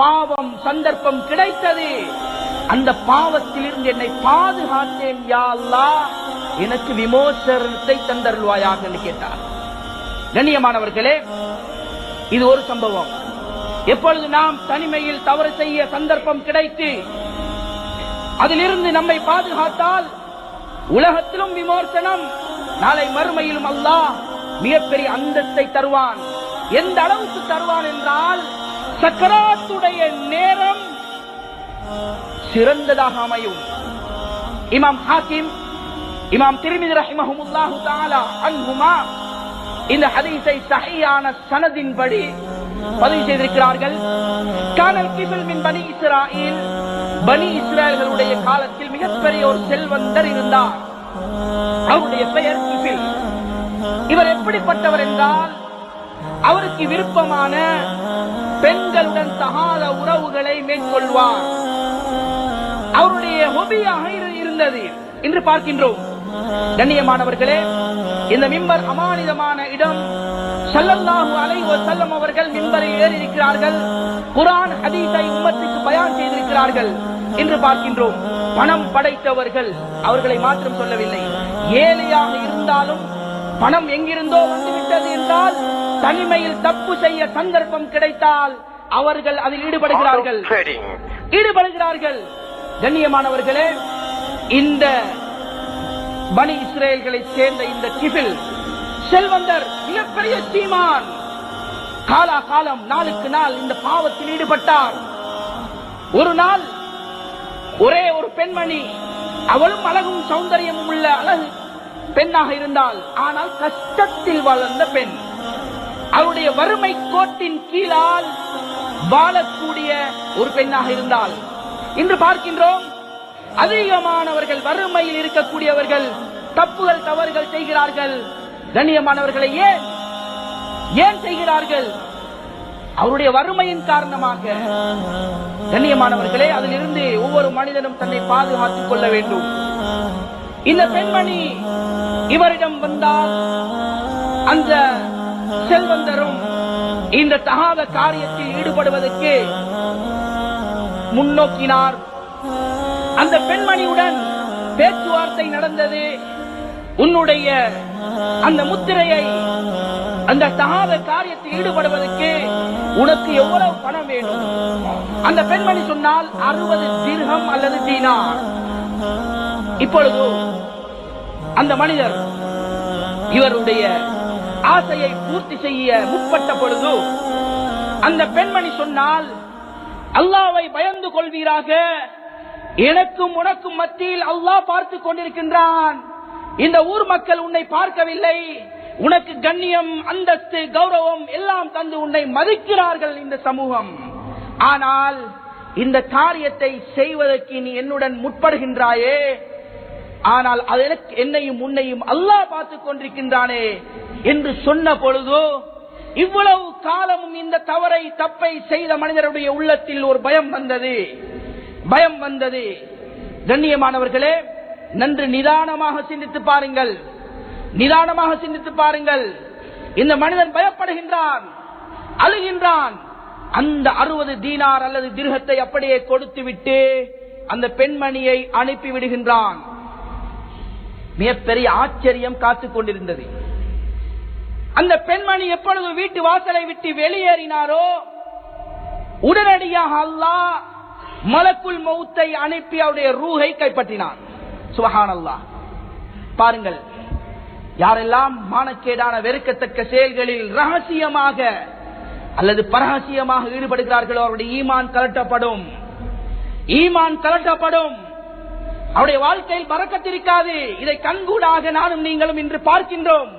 பாவம் சந்தர்ப்பம் கிடைத்தது. அந்த பாவத்திலிருந்து என்னை பாதுகாத்தேன் யா அல்லா எனக்கு விமோசனத்தை தந்தருள்வாயாக என்று கேட்டார். கண்ணியமானவர்களே இது ஒரு சம்பவம். எப்பொழுது நாம் தனிமையில் தவறு செய்ய சந்தர்ப்பம் கிடைத்து அதிலிருந்து நம்மை பாதுகாத்தால் உலகத்திலும் விமோசனம் நாளை மறுமையிலும் அல்லாஹ் மிகப்பெரிய அந்தத்தை தருவான். எந்த அளவுக்கு தருவான் என்றால் சக்கராத்துடைய நேரம் சிறந்ததாக அமையும். இமாம் ஹாக்கிம் இமாம் திருமிதி ரஹிமஹுமுல்லாஹு தஆலா அன்ஹுமா இந்த ஹதீஸை சஹீயான சனதின்படி பதிவு செய்திருக்கிறார்கள். கானல் கிபில் மின் பனி இஸ்ராயில் பனி இஸ்ராயல்களுடைய காலத்தில் மிகப்பெரிய ஒரு செல்வந்தர் இருந்தார். அவருடைய பெயர் கிபில். இவர் எப்படிப்பட்டவர் என்றால் அவருக்கு விருப்பமான பெண்களுடன் தகாத உறவுகளை மேற்கொள்வார். அவருடைய ஹொபியாக இருந்தது என்று பார்க்கின்றோம். கண்ணியமானவர்களே இந்த மிம்பர் அமானிதமான இடம் ஸல்லல்லாஹு அலைஹி வஸல்லம் அவர்கள் மிம்பரில் ஏறி இருக்கிறார்கள் குர்ஆன் ஹதீஸை உம்மத்துக்கு பயான் செய்திருக்கிறார்கள் என்று பார்க்கின்றோம். பணம் படைத்தவர்கள் அவர்களை மாற்றம் சொல்லவில்லை. ஏழையாக இருந்தாலும் பணம் எங்கிருந்தோ வந்துவிட்டது தனிமையில் தப்பு செய்ய சந்தர்ப்பம் கிடைத்தால் அவர்கள் அதில் ஈடுபடுகிறார்கள். ஈடுபடுகிறார்கள். கண்ணியமானவர்களே இந்த பனி இஸ்ரேல்களை சேர்ந்த இந்த கிபில் செல்வந்தர் மிகப்பெரிய சீமான் காலா காலம் நாளுக்கு நாள் இந்த பாவத்தில் ஈடுபட்டார். ஒரு நாள் ஒரே ஒரு பெண்மணி அவளும் அழகும் சௌந்தரியமும் உள்ள அழகு பெண்ணாக இருந்தாள். ஆனால் கஷ்டத்தில் வளர்ந்த பெண். அவருடைய வறுமை கோட்டின் கீழால் வாழக்கூடிய ஒரு பெண்ணாக இருந்தால் இன்று பார்க்கின்றோம் அதிகமானவர்கள் வறுமையில் இருக்கக்கூடியவர்கள் தப்புகள் தவறுகள் செய்கிறார்கள். கண்ணியமானவர்களை ஏன் ஏன் செய்கிறார்கள்? அவருடைய வறுமையின் காரணமாக கண்ணியமானவர்களே அதிலிருந்து ஒவ்வொரு மனிதனும் தன்னை பாதுகாத்துக் கொள்ள வேண்டும். இந்த பெண்மணி இவரிடம் வந்தால் அந்த செல்வந்தரும் இந்த தகாத காரியத்தில் ஈடுபடுவதற்கு முன்னோக்கினார். அந்த பெண்மணியுடன் பேச்சுவார்த்தை நடந்தது. உன்னுடைய அந்த முத்திரையை அந்த தகாத காரியத்தில் ஈடுபடுவதற்கு உனக்கு எவ்வளவு பணம் வேணும் அந்த பெண்மணி சொன்னால் அறுபது தீர்கம் அல்லது தீனார். இப்பொழுது அந்த மனிதர் இவருடைய ஆசையை பூர்த்தி செய்ய முற்பட்ட பொழுது அந்த பெண்மணி சொன்னால் அல்லாவை பயந்து கொள்வீராக. எனக்கும் உனக்கும் மத்தியில் அல்லாஹ் பார்த்து கொண்டிருக்கின்றான். இந்த ஊர் மக்கள் உன்னை பார்க்கவில்லை. உனக்கு கண்ணியம் அந்தஸ்து கௌரவம் எல்லாம் தந்து உன்னை மதிக்கிறார்கள் இந்த சமூகம். ஆனால் இந்த காரியத்தை செய்வதற்கு நீ என்னுடன் முற்படுகின்றாயே. ஆனால் அது எனக்கு என்னையும் உன்னையும் அல்லாஹ் பார்த்துக் கொண்டிருக்கின்றானே. என்று சொன்ன பொழுதோ இவ்வளவு காலமும் இந்த தவறை தப்பை செய்த மனிதருடைய உள்ளத்தில் ஒரு பயம் வந்தது. பயம் வந்தது. கண்ணியமானவர்களே நன்று நிதானமாக சிந்தித்து பாருங்கள். நிதானமாக சிந்தித்து பாருங்கள். இந்த மனிதன் பயப்படுகின்றான் அழுகின்றான். அந்த அறுபது தீனார் அல்லது திருகத்தை அப்படியே கொடுத்து விட்டு அந்த பெண்மணியை அனுப்பி விடுகின்றான். மிகப்பெரிய ஆச்சரியம் காத்துக் கொண்டிருந்தது. அந்த பெண்மணி எப்பொழுது வீட்டு வாசலை விட்டு வெளியேறினாரோ உடனடியாக அல்லாஹ் மலக்குள் மௌத்தை அனுப்பி அவருடைய ரூகை கைப்பற்றினான். சுபஹான் அல்லாஹ் பாருங்கள் யாரெல்லாம் மானக்கேடான வெறுக்கத்தக்க செயல்களில் ரகசியமாக அல்லது பரகசியமாக ஈடுபடுகிறார்களோ அவருடைய ஈமான் கலட்டப்படும். ஈமான் கலட்டப்படும். அவருடைய வாழ்க்கையில் பறக்கத்திருக்காது. இதை கண்கூடாக நானும் நீங்களும் இன்று பார்க்கின்றோம்.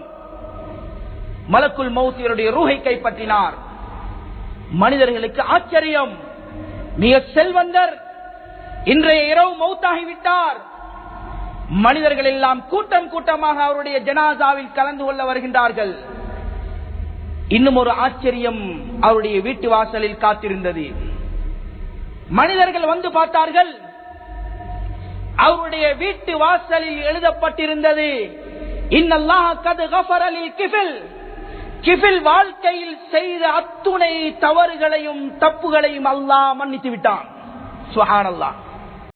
மலக்குள் மௌத் இவருடைய ரூஹை கைப்பற்றினார். மனிதர்களுக்கு ஆச்சரியம். மிக செல்வந்தர். இன்றைய இரவு மௌத்தாகிவிட்டார் மனிதர்கள் எல்லாம் கூட்டம் கூட்டமாக அவருடைய ஜனாசாவில் கலந்து கொள்ள வருகின்றார்கள். இன்னும் ஒரு ஆச்சரியம் அவருடைய வீட்டு வாசலில் காத்திருந்தது. மனிதர்கள் வந்து பார்த்தார்கள். அவருடைய வீட்டு வாசலில் எழுதப்பட்டிருந்தது இன்னல்லாஹ் கது கஃபர் அலி கிஃபில். கிபில் வாழ்க்கையில் செய்த அத்துணை தவறுகளையும் தப்புகளையும் அல்லாஹ் மன்னித்து விட்டான் சுஹானல்லாஹ்.